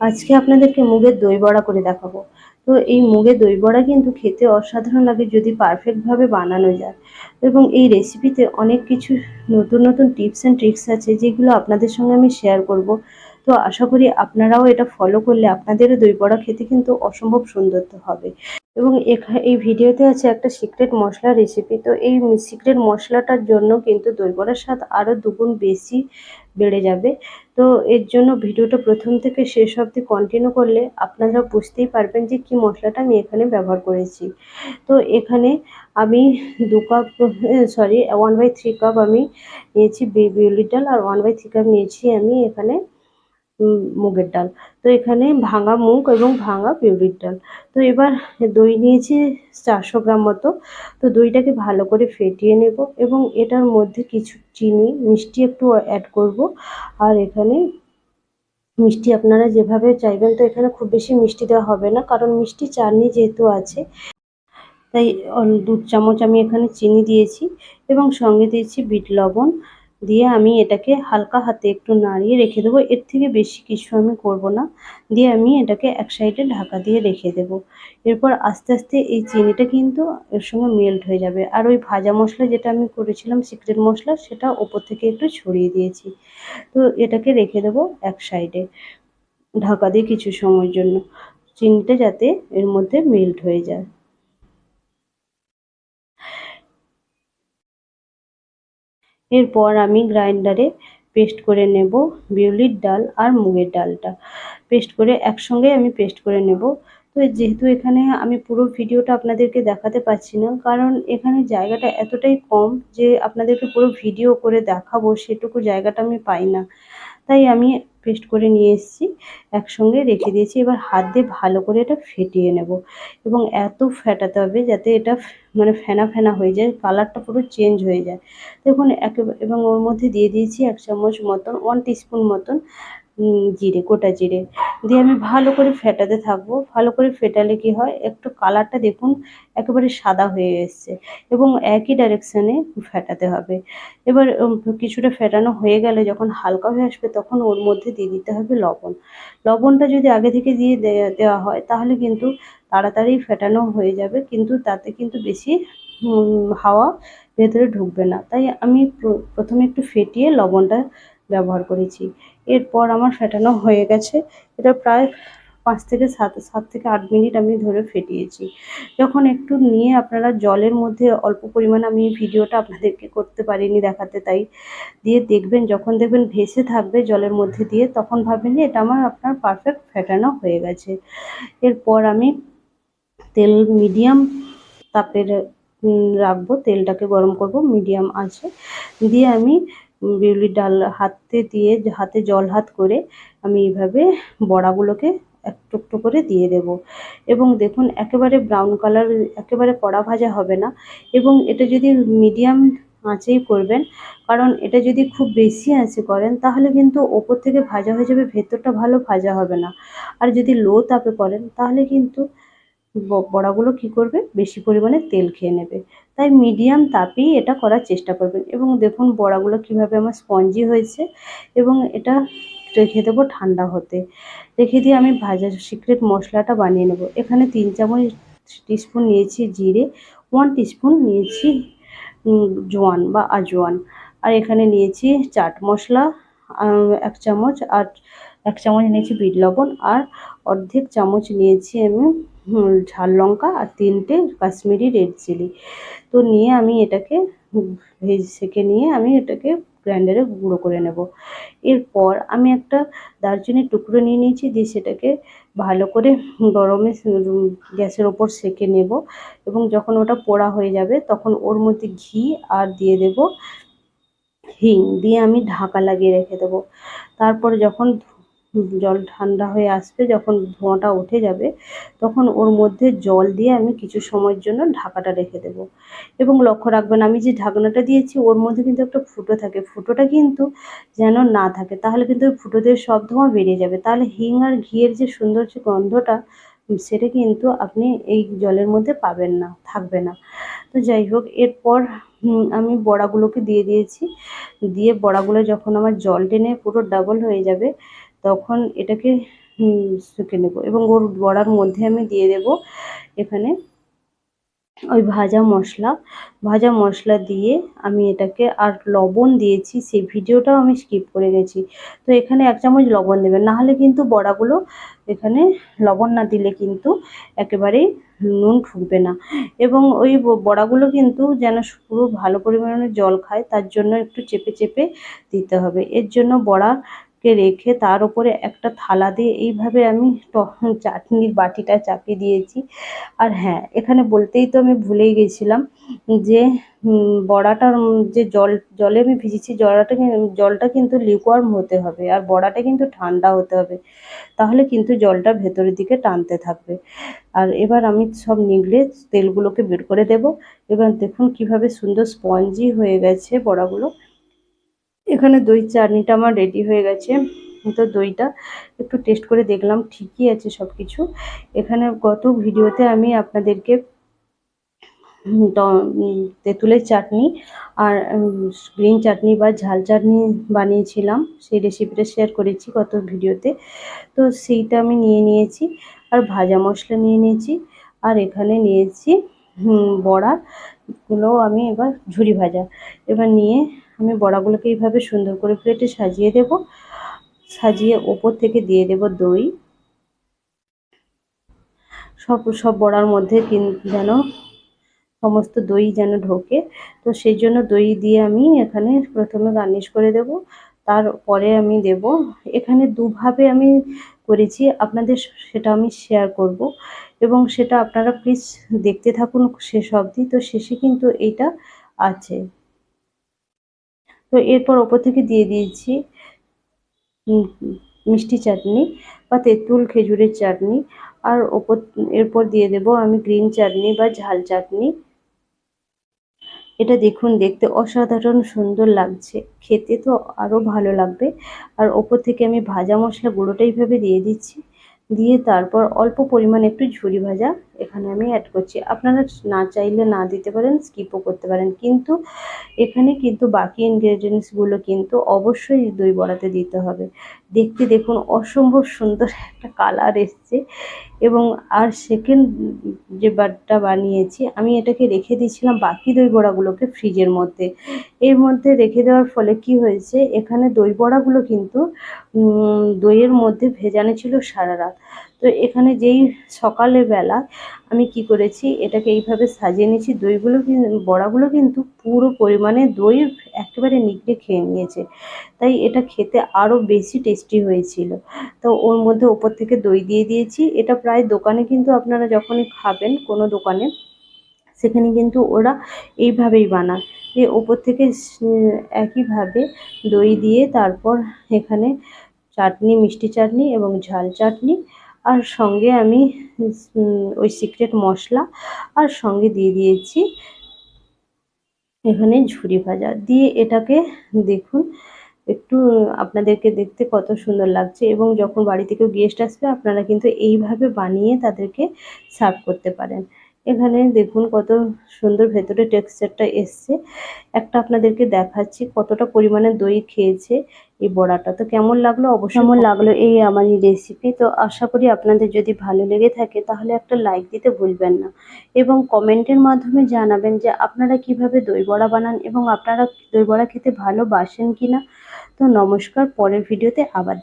আজকে আপনাদেরকে মুগের দই বড়া করে দেখাবো। তো এই মুগের দই বড়া কিন্তু খেতে অসাধারণ লাগে যদি পারফেক্টভাবে বানানো যায়। এবং এই রেসিপিতে অনেক কিছু নতুন নতুন টিপস অ্যান্ড ট্রিক্স আছে যেগুলো আপনাদের সঙ্গে আমি শেয়ার করব। তো আশা করি আপনারাও এটা ফলো করলে আপনাদেরও দই বড়া খেতে কিন্তু অসম্ভব সুন্দর হবে। এবং এই ভিডিওতে আছে একটা সিক্রেট মশলা রেসিপি তো এই সিক্রেট মশলাটার জন্য কিন্তু দই বড়ার স্বাদ আরও দুগুণ বেশি বেড়ে যাবে। তো এর জন্য ভিডিওটা প্রথম থেকে শেষ অবধি কন্টিনিউ করলে আপনারা বুঝতেই পারবেন যে কি মশলাটা আমি এখানে ব্যবহার করেছি। তো এখানে আমি দু cup sorry one by three cup আমি নিয়েছি বিউলির ডাল আর ওয়ান বাই থ্রি কাপ নিয়েছি আমি এখানে মুগের ডাল। তো এখানে ভাঙা মুগ এবং ভাঙা পিউরির ডাল। তো এবার দই নিয়েছি চারশো গ্রাম মতো। তো দইটাকে ভালো করে ফেটিয়ে নেব এবং এটার মধ্যে কিছু চিনি, মিষ্টি একটু অ্যাড করব। আর এখানে মিষ্টি আপনারা যেভাবে চাইবেন, তো এখানে খুব বেশি মিষ্টি দেওয়া হবে না, কারণ মিষ্টি চাটনি যেহেতু আছে, তাই দু চামচ আমি এখানে চিনি দিয়েছি এবং সঙ্গে দিয়েছি বিট লবণ। দিয়ে আমি এটাকে হালকা হাতে একটু নাড়িয়ে রেখে দেবো। এর থেকে বেশি কিছু আমি করব না। দিয়ে আমি এটাকে এক সাইডে ঢাকা দিয়ে রেখে দেবো। এরপর আস্তে আস্তে এই চিনিটা কিন্তু এর সঙ্গে মেল্ট হয়ে যাবে। আর ওই ভাজা মশলা যেটা আমি করেছিলাম সিক্রেট মশলা, সেটা ওপর থেকে একটু ছড়িয়ে দিয়েছি। তো এটাকে রেখে দেবো এক সাইডে ঢাকা দিয়ে কিছু সময়ের জন্য। চিনিটা যাতে এর মধ্যে মেল্ট হয়ে যায়। এরপর আমি গ্রাইন্ডারে পেস্ট করে নেব বিউলির ডাল আর মুগের ডালটা। পেস্ট করে একসঙ্গে আমি পেস্ট করে নেব। তো যেহেতু এখানে আমি পুরো ভিডিওটা আপনাদেরকে দেখাতে পারছি না, কারণ এখানে জায়গাটা এতটাই কম যে আপনাদেরকে পুরো ভিডিও করে দেখাবো, সেটুকু জায়গাটা আমি পাই না। তাই আমি পেস্ট করে নিয়ে এসেছি, একসঙ্গে রেখে দিয়েছি। এবার হাত দিয়ে ভালো করে এটা ফেটিয়ে নেব এবং এত ফেটাতে হবে যাতে এটা মানে ফেনা ফেনা হয়ে যায়, কালারটা পুরো চেঞ্জ হয়ে যায়। দেখুন একেবারে এবং ওর মধ্যে দিয়ে দিয়েছি এক চামচ মতন ওয়ান টিস্পুন মতন জিরে, গোটা জিরে। দিয়ে আমি ভালো করে ফেটাতে থাকব। ভালো করে ফেটালে কি হয়, একটু কালারটা দেখুন, একেবারে সাদা হয়ে এসছে এবং একই ডাইরেকশানে ফেটাতে হবে। এবার কিছুটা ফেটানো হয়ে গেলে যখন হালকা হয়ে আসবে, তখন ওর মধ্যে দিয়ে দিতে হবে লবণ। লবণটা যদি আগে থেকে দিয়ে দেওয়া হয়, তাহলে কিন্তু তাড়াতাড়ি ফেটানো হয়ে যাবে, কিন্তু তাতে কিন্তু বেশি হাওয়া ভেতরে ঢুকবে না। তাই আমি প্রথমে একটু ফেটিয়ে লবণটা ব্যবহার করেছি। এরপর আমার ফেটানো হয়ে গেছে। এটা প্রায় পাঁচ থেকে সাত সাত থেকে আট মিনিট আমি ধরে ফেটিয়েছি। যখন একটু নিয়ে আপনারা জলের মধ্যে অল্প পরিমাণ আমি ভিডিওটা আপনাদেরকে করতে পারিনি দেখাতে তাই দিয়ে দেখবেন, যখন দেখবেন ভেসে থাকবে জলের মধ্যে দিয়ে, তখন ভাববেন যে এটা আমার আপনার পারফেক্ট ফেটানো হয়ে গেছে। এরপর আমি তেল মিডিয়াম তাপের রাখব, তেলটাকে গরম করব মিডিয়াম আছে। দিয়ে আমি বিউলির ডাল হাতে দিয়ে হাতে জল হাত করে আমি এইভাবে বড়াগুলোকে একটু একটু করে দিয়ে দেব। এবং দেখুন, একেবারে ব্রাউন কালার একেবারে কড়া ভাজা হবে না। এবং এটা যদি মিডিয়াম আঁচেই করবেন, কারণ এটা যদি খুব বেশি আঁচে করেন, তাহলে কিন্তু ওপর থেকে ভাজা হয়ে যাবে, ভেতরটা ভালো ভাজা হবে না। আর যদি লো তাপে করেন, তাহলে কিন্তু বড়াগুলো কি করবে? বেশি পরিমাণে তেল খেয়ে নেবে। তাই মিডিয়াম তাপেই এটা করার চেষ্টা করবেন। এবং দেখুন বড়াগুলো কীভাবে আমার স্পঞ্জি হয়েছে এবং এটা রেখে দেবো ঠান্ডা হতে। রেখে দিয়ে আমি ভাজা সিক্রেট মশলাটা বানিয়ে নেব। এখানে তিন চামচ টিস্পুন নিয়েছি জিরে ওয়ান টিস্পুন নিয়েছি জোয়ান বা আজওয়ান আর এখানে নিয়েছি চাট মশলা এক চামচ আর এক চামচ নিয়েছি বিট লবণ আর অর্ধেক চামচ নিয়েছি আমি ঝাল লঙ্কা আর তিনটে কাশ্মীরি রেড চিলি। তো নিয়ে আমি এটাকে ভেজ সেকে নিয়ে আমি এটাকে গ্রাইন্ডারে গুঁড়ো করে নেব। এরপর আমি একটা দারচিনির টুকরো নিয়ে নিয়েছি, দিয়ে সেটাকে ভালো করে গরমে গ্যাসের ওপর সেকে নেব এবং যখন ওটা পোড়া হয়ে যাবে তখন ওর মধ্যে ঘি আর দিয়ে দেব হিং, দিয়ে আমি ঢাকা লাগিয়ে রেখে দেবো। তারপরে যখন জল ঠান্ডা হয়ে আসবে, যখন ধোঁয়াটা উঠে যাবে, তখন ওর মধ্যে জল দিয়ে আমি কিছু সময়ের জন্য ঢাকাটা রেখে দেবো। এবং লক্ষ্য রাখবেন, আমি যে ঢাকনাটা দিয়েছি, ওর মধ্যে কিন্তু একটা ফুটো থাকে। ফুটোটা কিন্তু যেন না থাকে, তাহলে কিন্তু ওই ফুটো দিয়ে সব ধোঁয়া বেরিয়ে যাবে। তাহলে হিং আর ঘিয়ের যে সুন্দর যে গন্ধটা, সেটা কিন্তু আপনি এই জলের মধ্যে পাবেন না, থাকবে না। তো যাই হোক, এরপর আমি বড়াগুলোকে দিয়ে দিয়েছি। দিয়ে বড়াগুলো যখন আমার জল টেনে পুরো ডাবল হয়ে যাবে তখন এটাকে শুকে নেব এবং ওর বড়ার মধ্যে আমি দিয়ে দেব এখানে ওই ভাজা মশলা। ভাজা মশলা দিয়ে আমি এটাকে আর লবণ দিয়েছি, সেই ভিডিওটাও আমি স্কিপ করে গেছি। তো এখানে এক চামচ লবণ দেবেন, নাহলে কিন্তু বড়াগুলো এখানে লবণ না দিলে কিন্তু একেবারেই নুন ঢুকবে না। এবং ওই বড়াগুলো কিন্তু যেন পুরো ভালো পরিমাণে জল খায়, তার জন্য একটু চেপে চেপে দিতে হবে। এর জন্য বড়া কে রেখে তার উপরে একটা থালা দিয়ে এইভাবে আমি চাটনির বাটিটা চাপিয়ে দিয়েছি। আর হ্যাঁ এখানে বলতেই তো আমি ভুলেই গেছিলাম যে বড়াটার যে জল, জলে আমি ভিজেছি জলটা জলটা কিন্তু লিকোয়ার্ম হতে হবে আর বড়াটা কিন্তু ঠান্ডা হতে হবে। তাহলে কিন্তু জলটা ভেতরের দিকে টানতে থাকবে। আর এবার আমি সব নিগড়ে তেলগুলোকে বের করে দেব। এবার দেখুন কীভাবে সুন্দর স্পঞ্জি হয়ে গেছে বড়াগুলো। এখানে দই চাটনিটা আমার রেডি হয়ে গেছে। তো দইটা একটু টেস্ট করে দেখলাম, ঠিকই আছে সব কিছু এখানে গত ভিডিওতে আমি আপনাদেরকে তেঁতুলের চাটনি আর গ্রিন চাটনি বা ঝাল চাটনি বানিয়েছিলাম। সেই রেসিপিটা শেয়ার করেছি গত ভিডিওতে। তো সেইটা আমি নিয়ে নিয়েছি আর ভাজা মশলা নিয়ে নিয়েছি আর এখানে নিয়েছি বড়াগুলো আমি এবার ঝুরি ভাজা। এবার নিয়ে আমি বড়াগুলোকে এইভাবে সুন্দর করে প্লেটে সাজিয়ে দেব। সাজিয়ে ওপর থেকে দিয়ে দেব দই। সব সব বড়ার মধ্যে যেন সমস্ত দই যেন ঢোকে। তো সেই জন্য দই দিয়ে আমি এখানে প্রথমে গার্নিশ করে দেব। তারপরে আমি দেব, এখানে দুভাবে আমি করেছি, আপনাদের সেটা আমি শেয়ার করব। এবং সেটা আপনারা প্লিজ দেখতে থাকুন শেষ অবধি। তো শেষে কিন্তু এইটা আছে। তো এরপর ওপর থেকে দিয়ে দিয়েছি মিষ্টি চাটনি বা তেঁতুল খেজুরের চাটনি। আর ওপর, এরপর দিয়ে দেব আমি গ্রিন চাটনি বা ঝাল চাটনি। এটা দেখুন, দেখতে অসাধারণ সুন্দর লাগছে, খেতে তো আরও ভালো লাগবে। আর ওপর থেকে আমি ভাজা মশলা গুঁড়োটা এইভাবে দিয়ে দিচ্ছি। দিয়ে তারপর অল্প পরিমাণ একটু ঝুরি ভাজা এখানে আমি অ্যাড করছি। আপনারা না চাইলে না দিতে পারেন স্কিপও করতে পারেন। কিন্তু এখানে কিন্তু বাকি ইনগ্রেডিয়েন্টসগুলো কিন্তু অবশ্যই দই বড়াতে দিতে হবে। দেখতে দেখুন অসম্ভব সুন্দর একটা কালার এসছে। এবং আর সেকেন্ড যে বারটা বানিয়েছি, আমি এটাকে রেখে দিয়েছিলাম বাকি দই বড়াগুলোকে ফ্রিজের মধ্যে। এর মধ্যে রেখে দেওয়ার ফলে কি হয়েছে, এখানে দই বড়াগুলো কিন্তু দইয়ের মধ্যে ভেজানো ছিল সারা রাত। তো এখানে যেই সকালের বেলা আমি কি করেছি, এটাকে এইভাবে সাজিয়ে নিয়েছি, দইগুলো বড়াগুলো কিন্তু পুরো পরিমাণে দই একেবারে নিগড়ে খেয়ে নিয়েছে। তাই এটা খেতে আরও বেশি টেস্টি হয়েছিল। তো ওর মধ্যে ওপর থেকে দই দিয়ে দিয়েছি। এটা প্রায় দোকানে কিন্তু আপনারা যখনই খাবেন কোনো দোকানে, সেখানে কিন্তু ওরা এইভাবেই বানায়। এ ওপর থেকে একইভাবে দই দিয়ে তারপর এখানে চাটনি, মিষ্টি চাটনি এবং ঝাল চাটনি আর সঙ্গে আমি ওই সিক্রেট মশলা আর সঙ্গে দিয়ে দিয়েছি এখানে ঝুরি ভাজা। দিয়ে এটাকে দেখুন, একটু আপনাদেরকে দেখতে কত সুন্দর লাগছে এবং যখন বাড়ি থেকে গেস্ট আসবে, আপনারা কিন্তু এইভাবে বানিয়ে তাদেরকে সার্ভ করতে পারেন। এখানে দেখুন কত সুন্দর ভেতরে টেক্সচারটা এসছে। একটা আপনাদেরকে দেখাচ্ছি কতটা পরিমাণে দই খেয়েছে। এই বড়াটা। তো কেমন লাগল? অবশ্যই কেমন লাগল এই আমার এই রেসিপি তো আশা করি আপনাদের যদি ভালো লেগে থাকে তাহলে একটা লাইক দিতে ভুলবেন না। এবং কমেন্টের মাধ্যমে জানাবেন যে আপনারা কীভাবে দই বড়া বানান এবং আপনারা দই বড়া খেতে ভালোবাসেন কি না তো নমস্কার পরের ভিডিওতে আবার